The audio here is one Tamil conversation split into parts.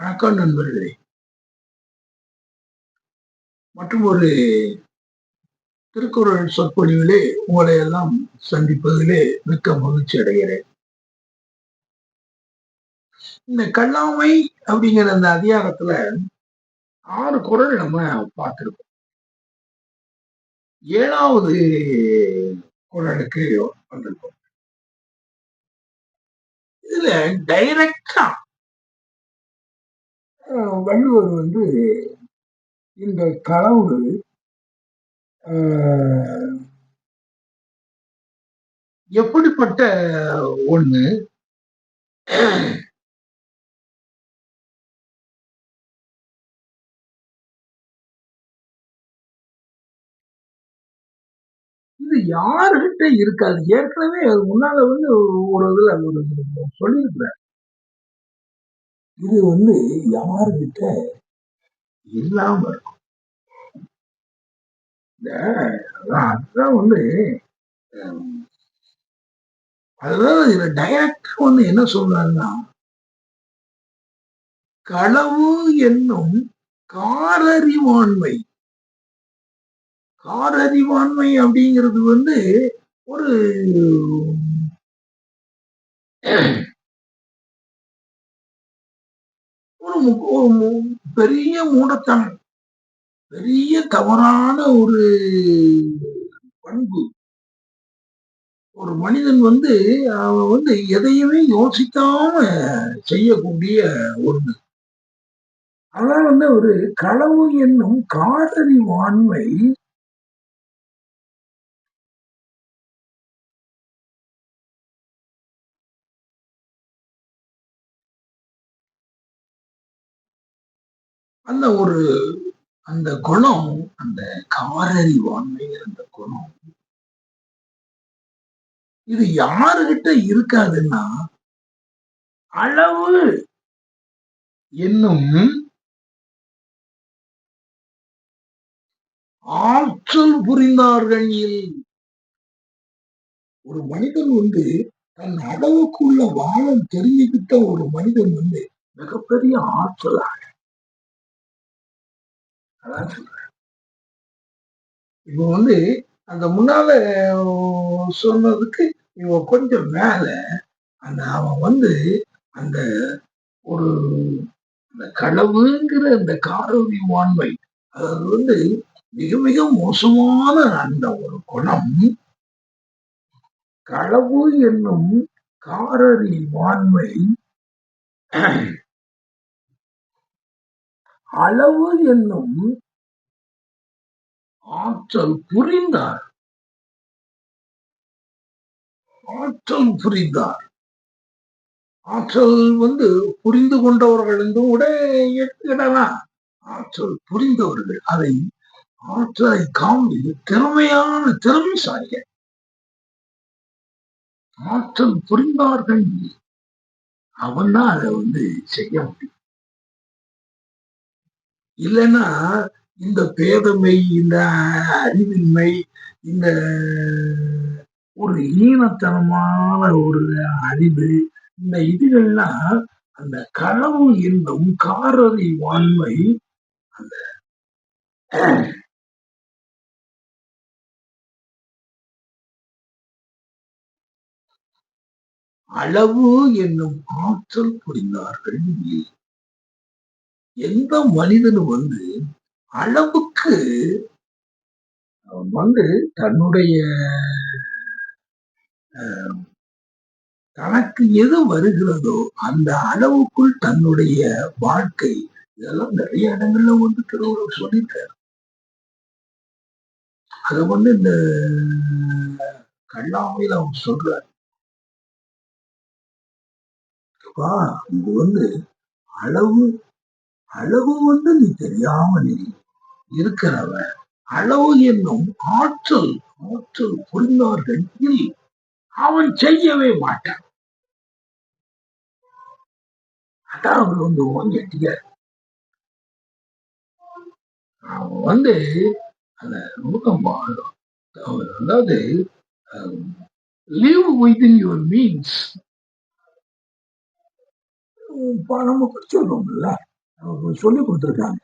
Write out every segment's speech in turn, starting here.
வணக்கம் நண்பர்களே. மற்றும் ஒரு திருக்குறள் சொற்பொழிவிலே உங்களை எல்லாம் சந்திப்பதிலே மிக்க மகிழ்ச்சி அடைகிறேன். இந்த கல்லாமை அப்படிங்கிற அந்த அதிகாரத்துல ஆறு குரல் நம்ம பார்த்திருக்கோம். ஏழாவது குரலுக்கு வந்திருக்கோம். இதுல டைரக்டா வள்ளுவர் வந்து இந்த களவு எப்படிப்பட்ட ஒண்ணு? இது யாருகிட்ட இருக்காது. ஏற்கனவே அது முன்னால வந்து ஒரு இதுல ஒரு சொல்லியிருக்கிறார். இது வந்து யாருக்கிட்ட இல்லாம இருக்கும். அதுதான் வந்து அதாவது இதுல டைரக்டா வந்து என்ன சொல்றாருன்னா களவு என்னும் காரறிவாண்மை. காரறிவாண்மை அப்படிங்கிறது வந்து ஒரு ஒரு பெரிய மூடத்தனம். பெரிய தவறான ஒரு பண்பு. ஒரு மனிதன் வந்து அவன் வந்து எதையுமே யோசிக்காம செய்யக்கூடிய ஒன்று. அதான் வந்து ஒரு களவு என்னும் காதறிவாண்மை அந்த ஒரு அந்த குணம் அந்த காரறிவாண்மைங்கிற அந்த குணம். இது யாருகிட்ட இருக்காதுன்னா அளவு என்னும் ஆற்றல் புரிந்தார்கள் ஒரு மனிதன் வந்து தன் அளவுக்குள்ள வாழம் தெரிஞ்சுக்கிட்ட ஒரு மனிதன் வந்து மிகப்பெரிய ஆற்றலாக இப்போ வந்து அந்த முன்னால சொன்னதுக்கு இவன் கொஞ்சம் மேல அந்த அவன் வந்து அந்த ஒரு அந்த களவுங்கிற அந்த காரவி வான்மை அது வந்து மிக மிக மோசமான அந்த ஒரு குணம் களவு என்னும் காரறி வான்மை அளவு என்னும் ஆற்றல் புரிந்தார். ஆற்றல் புரிந்தார். ஆற்றல் வந்து புரிந்து கொண்டவர்கள் என்றும் கூட எடுத்துக்கிடலாம் ஆற்றல் புரிந்தவர்கள் அதை ஆற்றலை காண்பி திறமையான திறமைசாலிகள். ஆற்றல் புரிந்தார்கள். அவன் தான் அதை வந்து செய்ய முடியும். இல்லைன்னா இந்த பேதமை இந்த அறிவின்மை இந்த ஒரு ஈனத்தனமான ஒரு அறிவு இந்த இதுகள்லாம் அந்த களவு என்னும் காரறி வான்மை அந்த அளவு என்னும் ஆற்றல் புரிந்தார்கள் எந்த மனிதனும் வந்து அளவுக்கு வந்து தன்னுடைய தனக்கு எது வருகிறதோ அந்த அளவுக்குள் தன்னுடைய வாழ்க்கை. இதெல்லாம் நிறைய இடங்கள்ல வந்து திருவுருவர் சொல்லிட்டார் அதை வந்து இந்த கல்லாமையில அவர் சொல்றார். இது வந்து அளவு அளவு வந்து நீ தெரியாம நீ இருக்கிறவ அளவு என்னும் ஆற்றல் ஆற்றல் புரிந்தவர்கள் அவன் செய்யவே மாட்டான். அதான் அவர் வந்து ஓங்கிட்டியார் அவன் வந்து அந்த அதாவது லீவ் within யுவர் மீன்ஸ் நம்ம சொல்றோம்ல நமக்கு சொல்லி கொடுத்துருக்காங்க.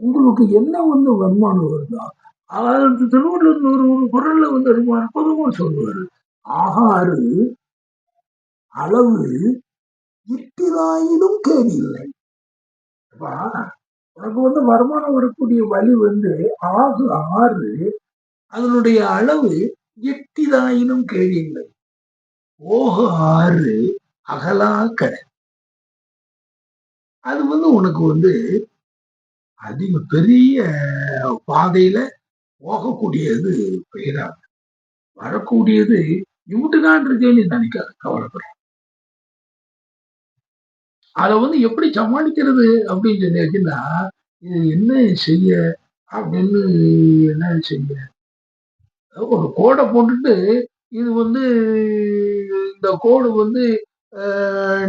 உங்களுக்கு என்ன வந்து வருமானம் வருதோ அதாவது திருவள்ளுவர் ஒரு குரல்ல வந்து ரொம்ப அற்புதமா சொல்லுவார். ஆகாறு அளவு இட்டிராயினும் கேடு இல்லை அப்பா, உனக்கு வந்து வருமானம் வரக்கூடிய வழி வந்து ஆகு ஆறு அதனுடைய அளவு எட்டிதாயினும் கேடு இல்லை ஓக ஆறு அகலா கடை அது வந்து உனக்கு வந்து அதிக பெரிய பாதையில போகக்கூடியது பெயராது வரக்கூடியது இவட்டு தான் இருக்கேன்னு நினைக்காது கவலைப்பட அதை வந்து எப்படி சமாளிக்கிறது அப்படின்னு சொல்லியாச்சுன்னா இது என்ன செய்ய அப்படின்னு என்ன செய்ய? ஒரு கோடை போட்டுட்டு இது வந்து இந்த கோடு வந்து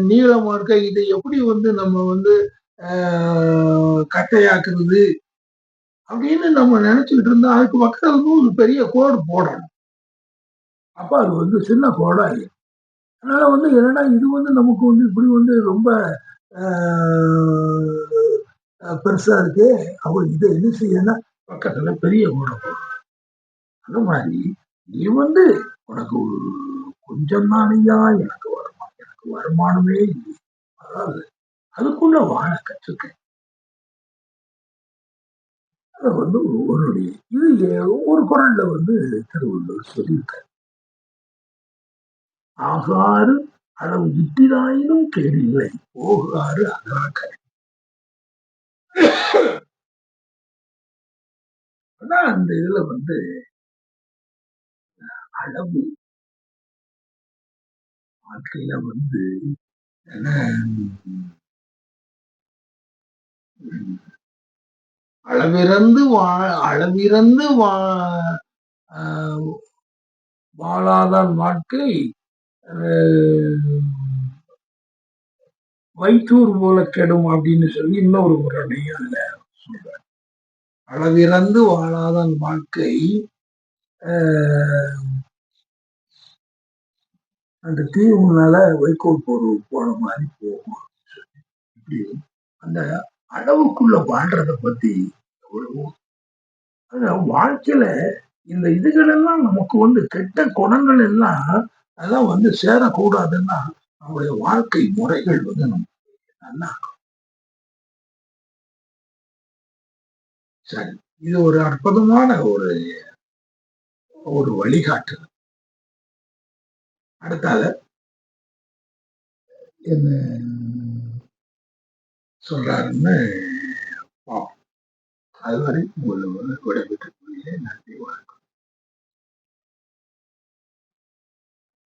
நீளமாக இருக்க இதை எப்படி வந்து நம்ம வந்து ஆஹ், கட்டையாக்குறது அப்படின்னு நம்ம நினைச்சுக்கிட்டு இருந்தா அதுக்கு பக்கத்துல வந்து ஒரு பெரிய கோடு போடணும். அப்ப அது வந்து சின்ன கோடா இல்லை அதனால வந்து என்னடா இது வந்து நமக்கு வந்து இப்படி வந்து ரொம்ப ஆஹ், பெருசா இருக்கு அவ இதை என்ன செய்யணும்னா பக்கத்துல பெரிய கோடை போடணும். அந்த மாதிரி நீ வந்து உனக்கு கொஞ்சம் தானையா எனக்கு வர வருமானமே இல்லை. அதாவது அதுக்குள்ள வாழ கற்றுக்க. அது வந்து உன்னுடைய இது ஒரு குரல்ல வந்து திருவள்ளுவர் சொல்லியிருக்காரு. ஆகாறு அளவு இட்டினாயினும் கேடு இல்லை போகாறு அகலாக்க அதான் அந்த இதுல வந்து அளவு வாழ்க்கையில வந்து என்ன அளவிறந்து வா அளவிறந்து வா ஆஹ், வாழாதான் வாழ்க்கை. வைத்தூர் போல கெடும் அப்படின்னு சொல்லி இன்னொரு முறையும் அதுல சொல்றாரு அளவிறந்து வாழாதான் வாழ்க்கை. ஆஹ், அந்த தீவு மேல வைக்கோல் போடு போன மாதிரி போகும். இப்படி அந்த அளவுக்குள்ள வாழ்றத பத்தி எவ்வளவோ அது வாழ்க்கையில இந்த இதுகளெல்லாம் நமக்கு வந்து கெட்ட குணங்கள் எல்லாம் அதெல்லாம் வந்து சேரக்கூடாதுன்னா நம்முடைய வாழ்க்கை முறைகள் வந்து நமக்கு நல்லா சரி இது ஒரு அற்புதமான ஒரு ஒரு வழிகாட்டுதல். அடுத்தால என்ன சொல்றாருன்னு பார்ப்போம் அதுவரை உங்களுக்கு விடைபெற்று கொள்கிறேன். நன்றி வணக்கம்.